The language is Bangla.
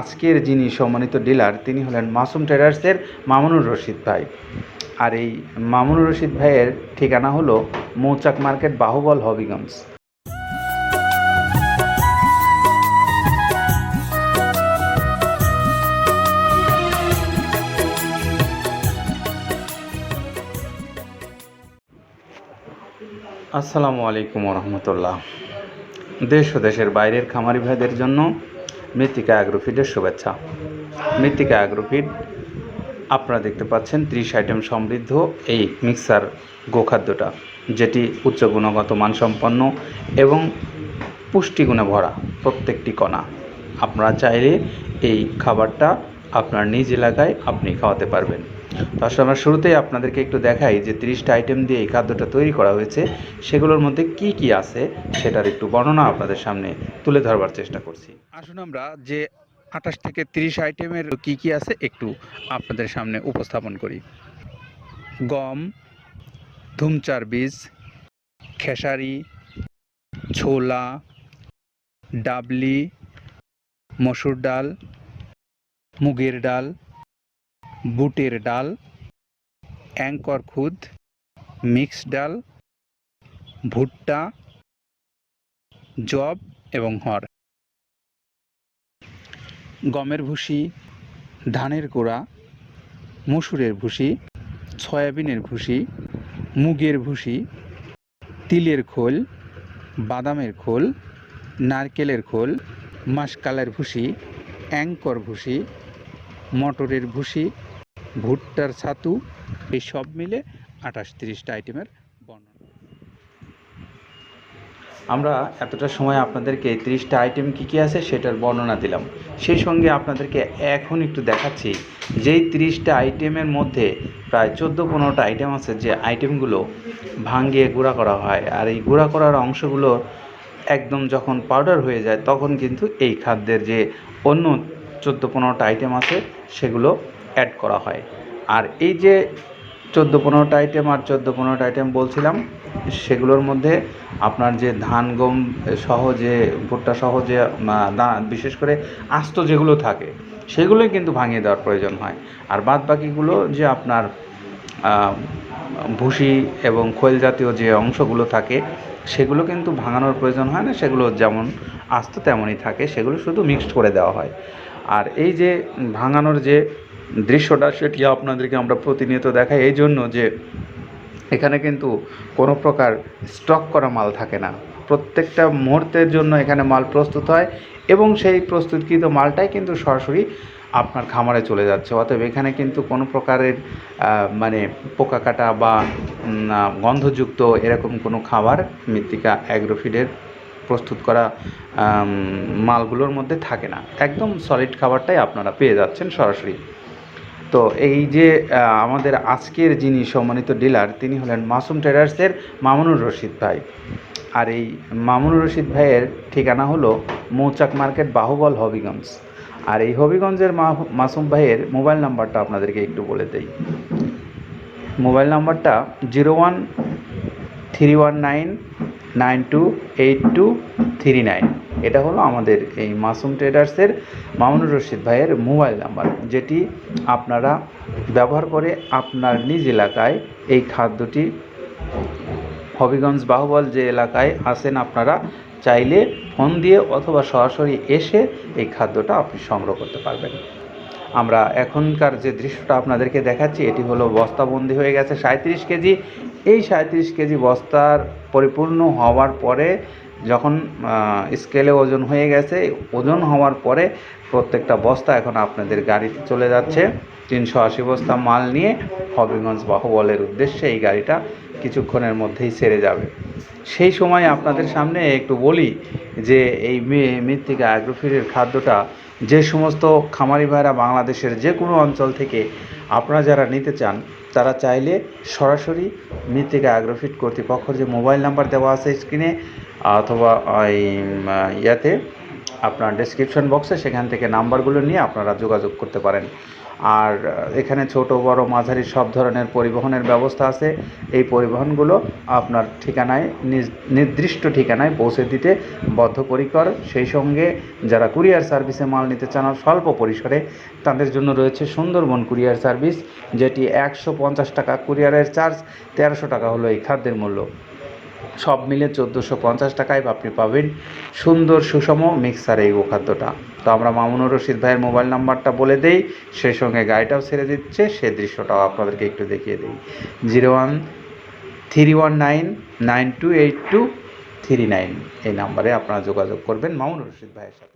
আজকের যিনি সম্মানিত ডিলার তিনি হলেন মাসুম ট্রেডার্সের মামুনুর রশিদ ভাই। আর এই মামুনুর রশিদ ভাইয়ের ঠিকানা হলো মৌচাক মার্কেট, বাহুবল, হবিগঞ্জ। আসসালামু আলাইকুম রহমতুল্লাহ। দেশ ও দেশের বাইরের খামারি ভাইদের জন্য মৃত্তিকা অ্যাগ্রোফিডের শুভেচ্ছা। মৃত্তিকা অ্যাগ্রোফিড আপনারা দেখতে পাচ্ছেন ত্রিশ আইটেম সমৃদ্ধ এই মিক্সার গোখাদ্যটা, যেটি উচ্চ গুণগত মানসম্পন্ন এবং পুষ্টিগুণে ভরা প্রত্যেকটি কণা। আপনারা চাইলে এই খাবারটা আপনার নিজ এলাকায় আপনি খাওয়াতে পারবেন। আসলে আমরা শুরুতেই আপনাদেরকে একটু দেখাই যে তিরিশটা আইটেম দিয়ে এই খাদ্যটা তৈরি করা হয়েছে। সেগুলোর মধ্যে কি কি আছে সেটার একটু বর্ণনা আপনাদের সামনে তুলে ধরবার চেষ্টা করছি। আসুন আমরা যে আঠাশ থেকে তিরিশ আইটেমের কি কি আছে একটু আপনাদের সামনে উপস্থাপন করি। গম, ধুমচার বীজ, খেসারি, ছোলা, ডাবলি, মসুর ডাল, মুগের ডাল বুটের ডাল, অ্যাঙ্কর খুদ, মিক্স ডাল, ভুট্টা, জব এবং হর। গমের ভুসি, ধানের গোড়া, মসুরের ভুসি, সয়াবিনের ভুসি, মুগের ভুসি, তিলের খোল, বাদামের খোল, নারকেলের খোল, মাসকালের ভুসি, অ্যাঙ্কর ভুসি, মটরের ভুসি ভুট্টার ছাতু, এই সব মিলে আঠাশ তিরিশটা আইটেমের বর্ণনা। আমরা এতটা সময় আপনাদেরকে তিরিশটা আইটেম কী কী আছে সেটার বর্ণনা দিলাম। সেই সঙ্গে আপনাদেরকে এখন একটু দেখাচ্ছি যেই তিরিশটা আইটেমের মধ্যে প্রায় চোদ্দ পনেরোটা আইটেম আছে যে আইটেমগুলো ভাঙিয়ে গুঁড়া করা হয়। আর এই গুঁড়া করার অংশগুলো একদম যখন পাউডার হয়ে যায় তখন কিন্তু এই খাদ্যের যে অন্য চোদ্দ পনেরোটা আইটেম আছে সেগুলো অ্যাড করা হয়। আর এই যে চোদ্দ পনেরোটা আইটেম আর চোদ্দ পনেরোটা আইটেম বলছিলাম, সেগুলোর মধ্যে আপনার যে ধান, গম সহ যে ভুট্টা সহ যে বিশেষ করে আস্ত যেগুলো থাকে, সেগুলোই কিন্তু ভাঙিয়ে দেওয়ার প্রয়োজন হয়। আর বাদ বাকিগুলো যে আপনার ভুসি এবং খৈল জাতীয় যে অংশগুলো থাকে, সেগুলো কিন্তু ভাঙানোর প্রয়োজন হয় না, সেগুলো যেমন আস্ত তেমনই থাকে, সেগুলো শুধু মিক্সড করে দেওয়া হয়। আর এই যে ভাঙানোর যে দৃশ্যটা সেটি আপনাদেরকে আমরা প্রতিনিয়ত দেখাই। এই জন্য যে এখানে কিন্তু কোনো প্রকার স্টক করা মাল থাকে না। প্রত্যেকটা মুহূর্তের জন্য এখানে মাল প্রস্তুত হয় এবং সেই প্রস্তুতকৃত মালটাই কিন্তু সরাসরি আপনার খামারে চলে যাচ্ছে। অতএব এখানে কিন্তু কোনো প্রকারের মানে পোকা কাটা বা গন্ধযুক্ত এরকম কোনো খাবার মৃত্তিকা অ্যাগ্রোফিডের প্রস্তুত করা মালগুলোর মধ্যে থাকে না। একদম সলিড খাবারটাই আপনারা পেয়ে যাচ্ছেন সরাসরি। তো এই যে আমাদের আজকের যিনি সম্মানিত ডিলার তিনি হলেন মাসুম ট্রেডার্সের মামুনুর রশিদ ভাই। আর এই মামুনুর রশিদ ভাইয়ের ঠিকানা হলো মৌচাক মার্কেট, বাহুবল হবিগঞ্জ। আর এই হবিগঞ্জের মাসুম ভাইয়ের মোবাইল নাম্বারটা আপনাদেরকে একটু বলে দেই। মোবাইল নাম্বারটা zero one three one nine nine two eight two three nine. এটা হলো আমাদের এই মাসুম ট্রেডার্সের মামুনুর রশিদ ভাইয়ের মোবাইল নাম্বার যেটি আপনারা ব্যবহার করে আপনার নিজ এলাকায় এই খাদ্যটি হবিগঞ্জ বাহুবল যে এলাকায় আসেন আপনারা চাইলে ফোন দিয়ে অথবা সরাসরি এসে এই খাদ্যটা আপনি সংগ্রহ করতে পারবেন। আমরা এখনকার যে দৃশ্যটা আপনাদেরকে দেখাচ্ছি, এটি হলো বস্তাবন্দি হয়ে গেছে সাঁত্রিশ কেজি। এই সাঁত্রিশ কেজি বস্তার পরিপূর্ণ হওয়ার পরে যখন স্কেলে ওজন হয়ে গেছে, ওজন হওয়ার পরে প্রত্যেকটা বস্তা এখন আপনাদের গাড়িতে চলে যাচ্ছে। তিনশো আশি বস্তা মাল নিয়ে হবিগঞ্জ বাহুবলের উদ্দেশ্যে এই গাড়িটা কিছুক্ষণের মধ্যেই সেরে যাবে। সেই সময় আপনাদের সামনে একটু বলি যে, এই মৃত্তিকা অ্যাগ্রোফিডের খাদ্যটা যে সমস্ত খামারি ভাইরা বাংলাদেশের যে কোনো অঞ্চল থেকে আপনারা যারা নিতে চান, তারা চাইলে সরাসরি মৃত্তিকা অ্যাগ্রোফিট কর্তৃপক্ষের যে মোবাইল নাম্বার দেওয়া আছে স্ক্রিনে, অথবা এই ইয়াতে আপনার ডেসক্রিপশন বক্সে সেখান থেকে নাম্বারগুলো নিয়ে আপনারা যোগাযোগ করতে পারেন। আর এখানে ছোট, বড়, মাঝারি সব ধরনের পরিবহনের ব্যবস্থা আছে। এই পরিবহনগুলো আপনার ঠিকানায় নির্দিষ্ট ঠিকানায় পৌঁছে দিতে বদ্ধপরিকর। সেই সঙ্গে যারা কুরিয়ার সার্ভিসে মাল নিতে চান, স্বল্প পরিসরে, তাদের জন্য রয়েছে সুন্দরবন কুরিয়ার সার্ভিস, যেটি একশো পঞ্চাশ টাকা কুরিয়ারের চার্জ, তেরোশো টাকা হলো এই খাদ্যের মূল্য। সব মিলে চোদ্দোশো পঞ্চাশ টাকায় আপনি পাবেন সুন্দর, সুষম মিক্সার এই খাদ্যটা তো আমরা মামুনুর রশিদ ভাইয়ের মোবাইল নাম্বারটা বলে দেই সেই সঙ্গে গাড়িটাও ছেড়ে দিচ্ছে, সে দৃশ্যটাও আপনাদেরকে একটু দেখিয়ে দিই। Zero one three one nine nine two eight two three nine এই নাম্বারে আপনারা যোগাযোগ করবেন মামুনুর রশিদ ভাইয়ের সাথে।